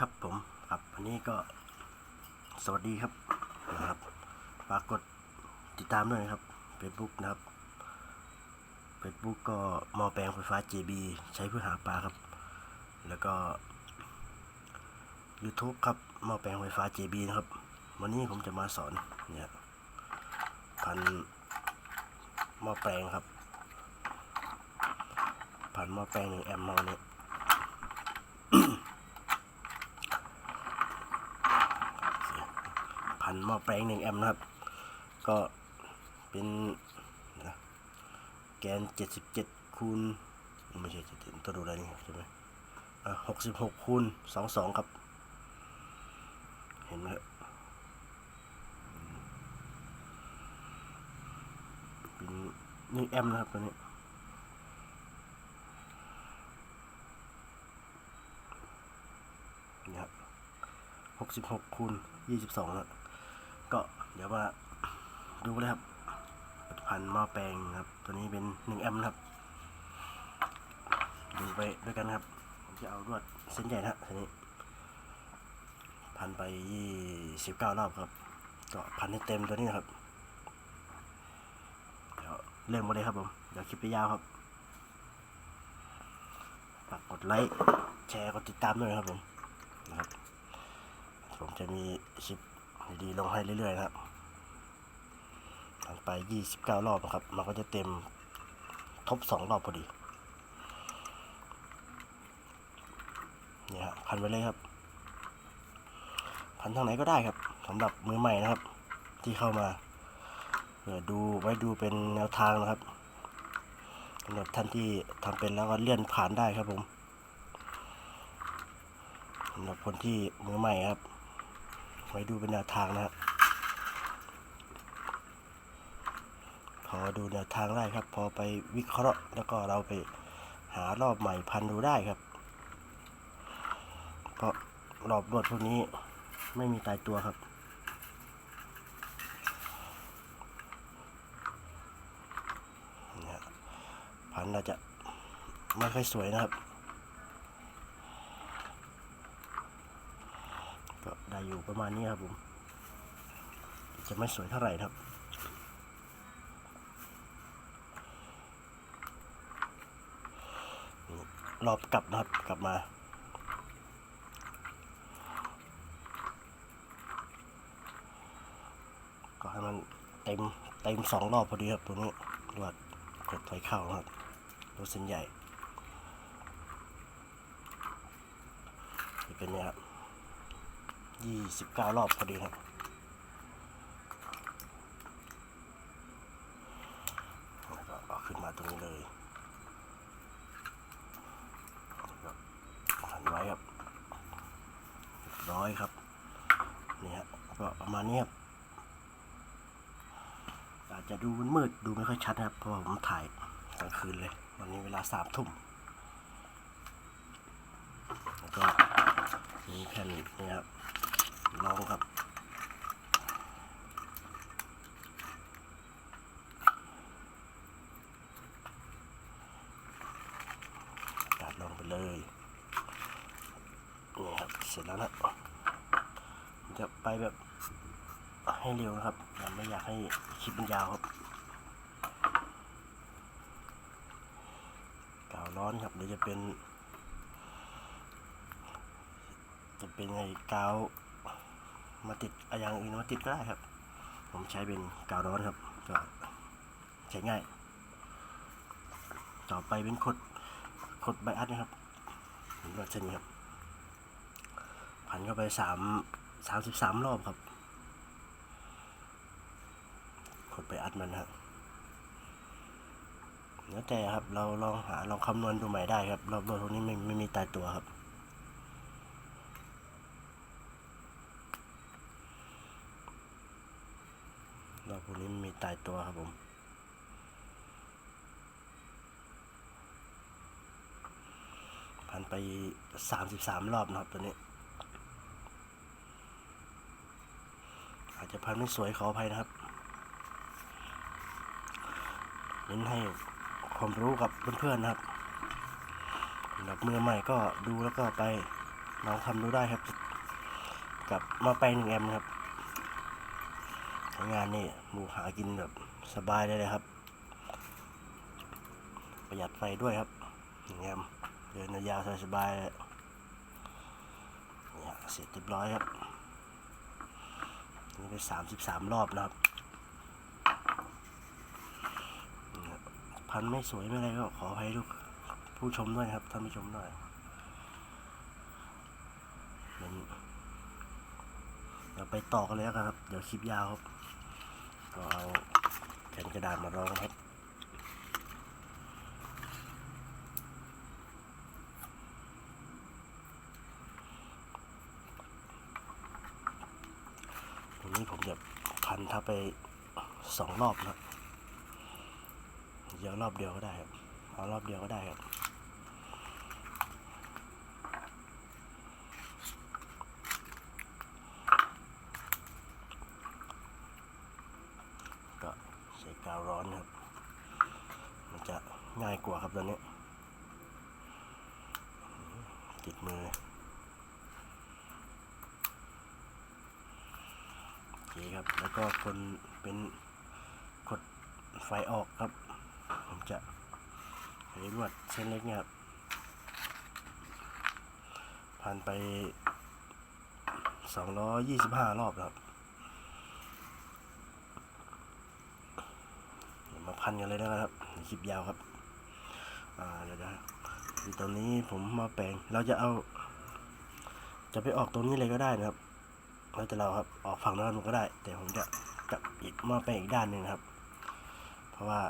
ครับผมครับวันนี้ก็สวัสดีครับนะครับฝากกดติดตามด้วยนะครับ Facebook นะครับ Facebook ก็มอแปลงไฟฟ้า JB ใช้เพื่อหาปลาครับ แล้วก็ YouTube ครับมอแปลงไฟฟ้า JB นะครับ วันนี้ผมจะมาสอนเนี่ยพันมอแปลงครับ พันมอแปลงหนึ่งแอมป์เราเนี่ย พั นหม้อแปลงหนึ่งแอมป์นะครับ ก็เป็นแกนเจ็ดสิบเจ็ดคูณไม่ใช่เจ็ดตัวดูอะไรนี่ใช่ไหมอะหกสิบหกคูณสองสองครับ เห็นไหมเป็นนึ่แอมป์นะครับตัวนี้นี่ครับหกสิบหกคูณยี่สิบสองแล้ว ก็เดี๋ยวมาดูเลยครับผลิตภัณฑ์หม้อแปลงครับ ตัวนี้เป็นหนึ่งแอมป์ครับ ดูไปด้วยกันครับผมจะเอารวดเส้นใหญ่นะทีนี้ พันไปยี่สิบเก้ารอบครับ ก็พันให้เต็มตัวนี้นะครับ เดี๋ยวเริ่มมาเลยครับผม เดี๋ยวคลิปไปยาวครับฝากกดไลค์ แชร์ กดติดตามด้วยครับผม นะครับ ผมจะมีคลิป ดีๆลงให้เรื่อยๆนะครับผ่านไป 29 รอบนะครับ มันก็จะเต็มทบ 2 รอบพอดีเนี่ยฮะพันไปเลยครับ พันทางไหนก็ได้ครับสำหรับมือใหม่นะครับ ที่เข้ามาเพื่อดูไว้ดูเป็นแนวทางนะครับสำหรับท่านที่ทำเป็นแล้วก็เลื่อนผ่านได้ครับผมสำหรับคนที่มือใหม่ครับ ไว้ดูเป็นแนวทางนะครับพอดูแนวทางได้ครับ พอไปวิเคราะห์แล้วก็เราไปหารอบใหม่พันดูได้ครับ เพราะรอบรวดพวกนี้ไม่มีตายตัวครับพันเราจะไม่ค่อยสวยนะครับ ก็ได้อยู่ ประมาณนี้ครับผม จะไม่สวยเท่าไหร่ครับรอบกลับนะครับกลับมาก็ให้มันเต็มเต็มสองรอบพอดีครับตัวนี้รวดกดถอยเข้านะครับรถเส้นใหญ่เป็นเนี่ยครับ ยี่สิบเก้ารอบพอดีครับแล้วก็เอาขึ้นมาตรงนี้เลยแล้วก็หันไว้ครับร้อยครับนี่ฮะก็ประมาณนี้ครับอาจจะดูมืดดูไม่ค่อยชัดนะครับ เพราะผมถ่ายกลางคืนเลย วันนี้เวลาสามทุ่มแล้วก็มีแผ่นนี่ครับ ลองครับตัดลงไปเลยนี่ครับเสร็จแล้วนะจะไปแบบให้เร็วนะครับไม่อยากให้คลิปมันยาวครับกาวร้อนครับเดี๋ยวจะเป็น จะเป็นไอ้กาว มาติดอย่างอื่นมาติดก็ได้ครับ ผมใช้เป็นกาวร้อนครับก็ใช้ง่าย ต่อไปเป็นขดขดใบอัดนะครับเห็นว่าเช่นนี้ครับพันเข้าไปสามสามสิบสามรอบครับขดใบอัดมันครับแล้วแต่ครับเราลองหาลองคำนวณดูใหม่ได้ครับรอบรถพวนี้ไม่ไม่มีตายตัวครับ รอบพวนี้มีตายตัวครับผมผ่านไปสามสิบสามรอบนะครับตัวนี้ อาจจะพันไม่สวยขออภัยนะครับเน้นให้ความรู้กับเพื่อนๆนะครับสำหรับมือใหม่ก็ดูแล้วก็ไปลองทำดูได้ครับ กับมาแปหนึ่งแอมครับ งานนี่หมูหากินแบบสบายเลยเลยครับ ประหยัดไฟด้วยครับหนึ่งแอมเดินยาวๆสบายเลยเนี่ยเสร็จเรียบร้อยครับนี่ไปสามสิบสามรอบนะครับนี่ครับ พันไม่สวยไม่อะไรก็ขออภัยทุกผู้ชมด้วยครับท่านผู้ชมด้วยเดี๋ยวไปต่อกันเลยครับ เดี๋ยวคลิปยาวครับ ก็เอาแผ่นกระดาษมารองครับตรงนี้ผมจะพันทับไปสองรอบนะเดี๋ยวรอบเดียวก็ได้ครับ เอารอบเดียวก็ได้ครับ ก็ใช้กาวร้อนนะครับ มันจะง่ายกว่าครับ ตอนนี้ติดมือโอเคครับ แล้วก็คนเป็นกดไฟออกครับ ผมจะใช้ลวดเส้นเล็กเนี่ยครับพันไป 225 รอบแล้วครับมาพันกันเลยนะครับ คลิปยาวครับ อ่าเดี๋ยวนะตรงนี้ผมมาแปลงเราจะเอา จะไปออกตรงนี้เลยก็ได้นะครับแล้วแต่เราครับออกฝั่งด้านนู้นก็ได้ แต่ผมจะกลับอีกมาไปอีกด้านหนึ่งครับ เพราะว่า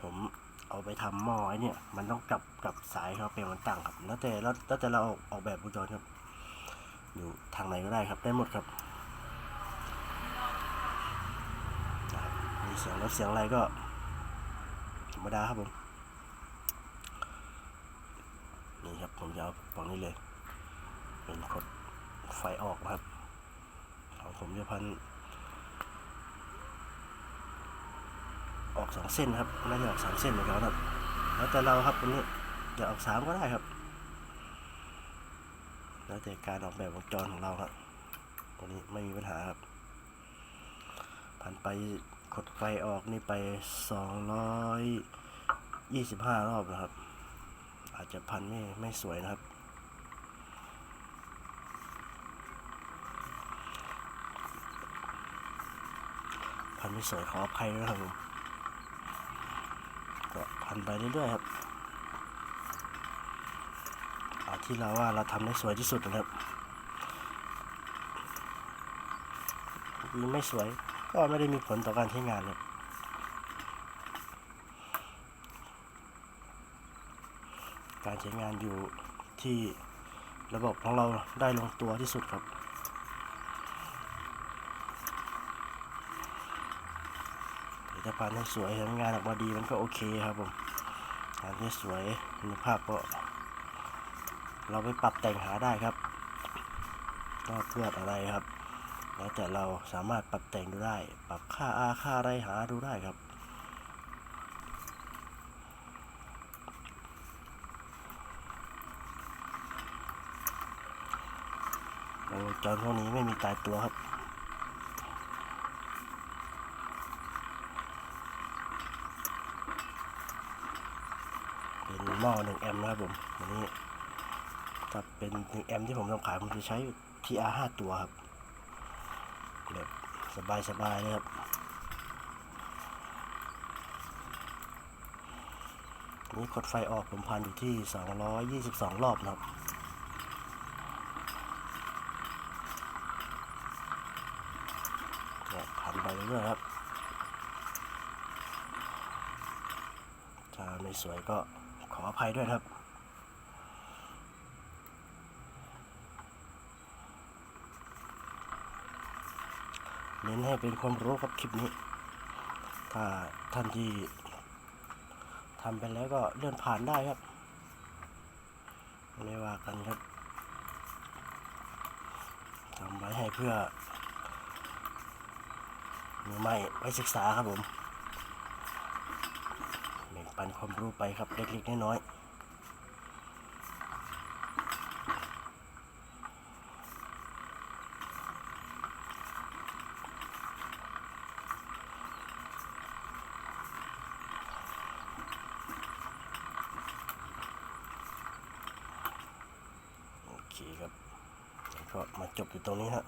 ผมเอาไปทำหม้อไอ้เนี่ย มันต้องกลับกลับสายครับเป็นมันตั้งครับ แล้วแต่แล้วแล้วแต่เราออกออกแบบวงจรครับ อยู่ทางไหนก็ได้ครับได้หมดครับมีเสียงรถเสียงอะไรก็ รรมดาครับผมนี่ครับผมจะเอาฝั่งนี้เลย เป็นกดไฟออกครับของผมจะพัน ออกสองเส้นครับน่าจะออกสามเส้นเหมือนกันครับ แล้วแต่เราครับตรงนี้จะออกสามก็ได้ครับ แล้วแต่การออกแบบวงจรของเราครับตัวนี้ไม่มีปัญหาครับ พันไป ดไฟออกนี่ไปสองร้อบนะครับ อาจจะพันไม่ไม่สวยนะครับ พันไม่สวยขออภัยด้วยครับผมก็พันไปเรื่อยๆครับเอาที่เราว่าเราทำได้สวยที่สุดนะครับ ไม่สวย ก็ไม่ได้มีผลต่อการใช้งานเลยการใช้งานอยู่ที่ระบบของเราได้ลงตัวที่สุดครับ ผลิตภัณฑ์ให้สวยทำงานออกมาดีมันก็โอเคครับผมงานที่สวยคุณภาพก็เราไปปรับแต่งหาได้ครับก็เพื่ออะไรครับ แล้วแต่เราสามารถปรับแต่งดูได้ ปรับค่าอาค่าอะไรหาดูได้ครับ โอ้จอนพวกนี้ไม่มีตายตัวครับเป็นหม้อหนึ่งแอมป์นะครับผมอันนี้ถ้าเป็นหนึ่งแอมป์ที่ผมทำขายผมจะใช้ TR ห้าตัวครับ บบสบายๆเลยครับนี่กดไฟออกผมพันอยู่ที่ 222 รอบนะครับพันไปเรื่อยๆครับ ถ้าไม่สวยก็ขออภัยด้วยครับ น้นให้เป็นความรู้ครับคลิปนี้ ถ้าท่านที่ทำไปแล้วก็เลื่อนผ่านได้ครับ ไม่ว่ากันครับทำไว้ให้เพื่อมือใหม่ไว้ศึกษาครับผมแบ่งปันความรู้ไปครับเล็กๆน้อยๆ เคครับแล้วก็มาจบอยู่ตรงนี้ฮะ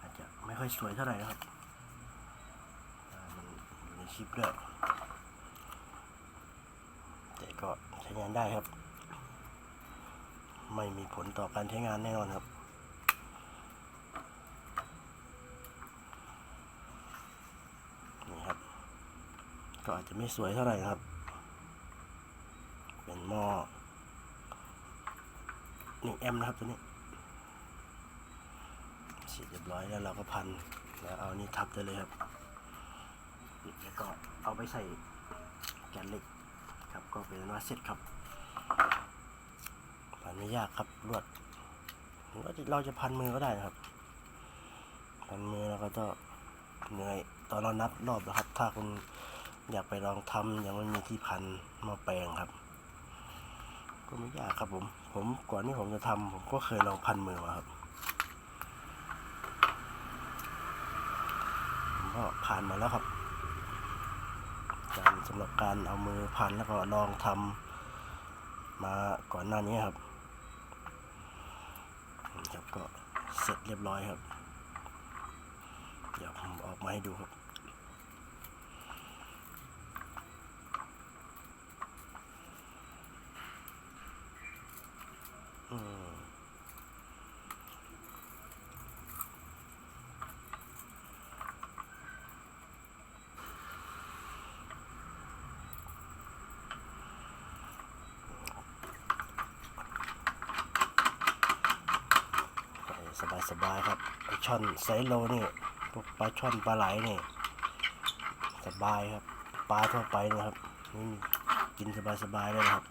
อาจจะไม่ค่อยสวยเท่าไหร่นะครับมันอยู่ในคลิปด้วยแต่ก็ใช้งานได้ครับ ไม่มีผลต่อการใช้งานแน่นอนครับ นี่ครับ ก็อาจจะไม่สวยเท่าไหร่ครับ เป็นหม้อหนึ่งแอมป์นะครับตัวนี้เสร็จเรียบร้อยแล้วเราก็พันแล้วเอานี่ทับได้เลยครับปิดแล้วก็เอาไปใส่แกนเหล็กครับก็เป็นว่าเสร็จครับพันไม่ยากครับลวดว่าเราจะพันมือก็ได้นะครับ พันมือแล้วก็จะเหนื่อยตอนเรานับรอบนะครับ ถ้าคุณ อยากไปลองทำยังไม่มีที่พันมาแปลงครับ ก็ไม่ยากครับผม ผมก่อนที่ผมจะทำผมก็เคยลองพันมือมาครับผมก็ผ่านมาแล้วครับการสำหรับการเอามือพันแล้วก็ลองทำมาก่อนหน้านี้ครับครับก็เสร็จเรียบร้อยครับ เดี๋ยวผมออกมาให้ดูครับ อืม สบายครับปลาช่อนไซโลนี่พวกปลาช่อนปลาไหลนี่สบายครับปลาทั่วไปนะครับนี่กินสบายสบายๆเลยนะครับ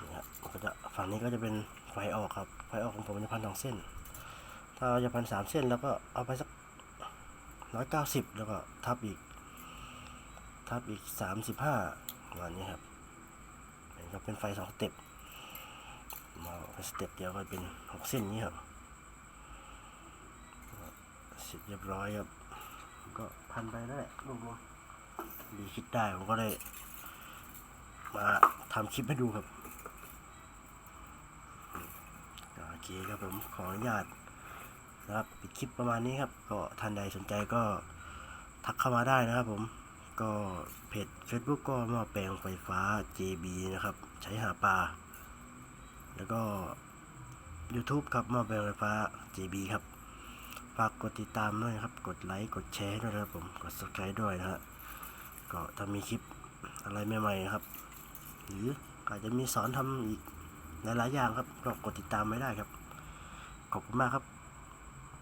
นี่ครับก็จะฝั่งนี้ก็จะเป็นไฟออกครับไฟออกของผมจะพันสองเส้น ถ้าเราจะพันสามเส้นแล้วก็เอาไปสักร้อยเก้าสิบแล้วก็ทับอีก ทับอีกสามสิบห้าประมาณนี้ครับนี่ก็เป็นไฟสองสเต็ป มาสเต็ปเดียวก็เป็นหกเส้นนี้ครับเสร็จเรียบร้อยครับ ก็พันไปนั่นแหละรวมๆดีคิดได้ผมก็เลยมาทำคลิปให้ดูครับโอเคครับผมขออนุญาตนะครับปิดคลิปประมาณนี้ครับ ก็ท่านใดสนใจก็ทักเข้ามาได้นะครับผมก็เพจ Facebook ก็หมาแปลงไฟฟ้า JB นะครับ ใช้หาปลา แล้วก็ YouTube ครับหมาแปลงไฟฟ้า JB ครับ ฝากกดติดตามด้วยครับ กดไลค์ กดแชร์ด้วยนะครับผม กด subscribe ด้วยนะฮะ ก็ถ้ามีคลิปอะไรใหม่ๆครับ หรืออาจจะมีสอนทำอีกหลายๆอย่างครับ ก็กดติดตามไม่ได้ครับ ขอบคุณมากครับ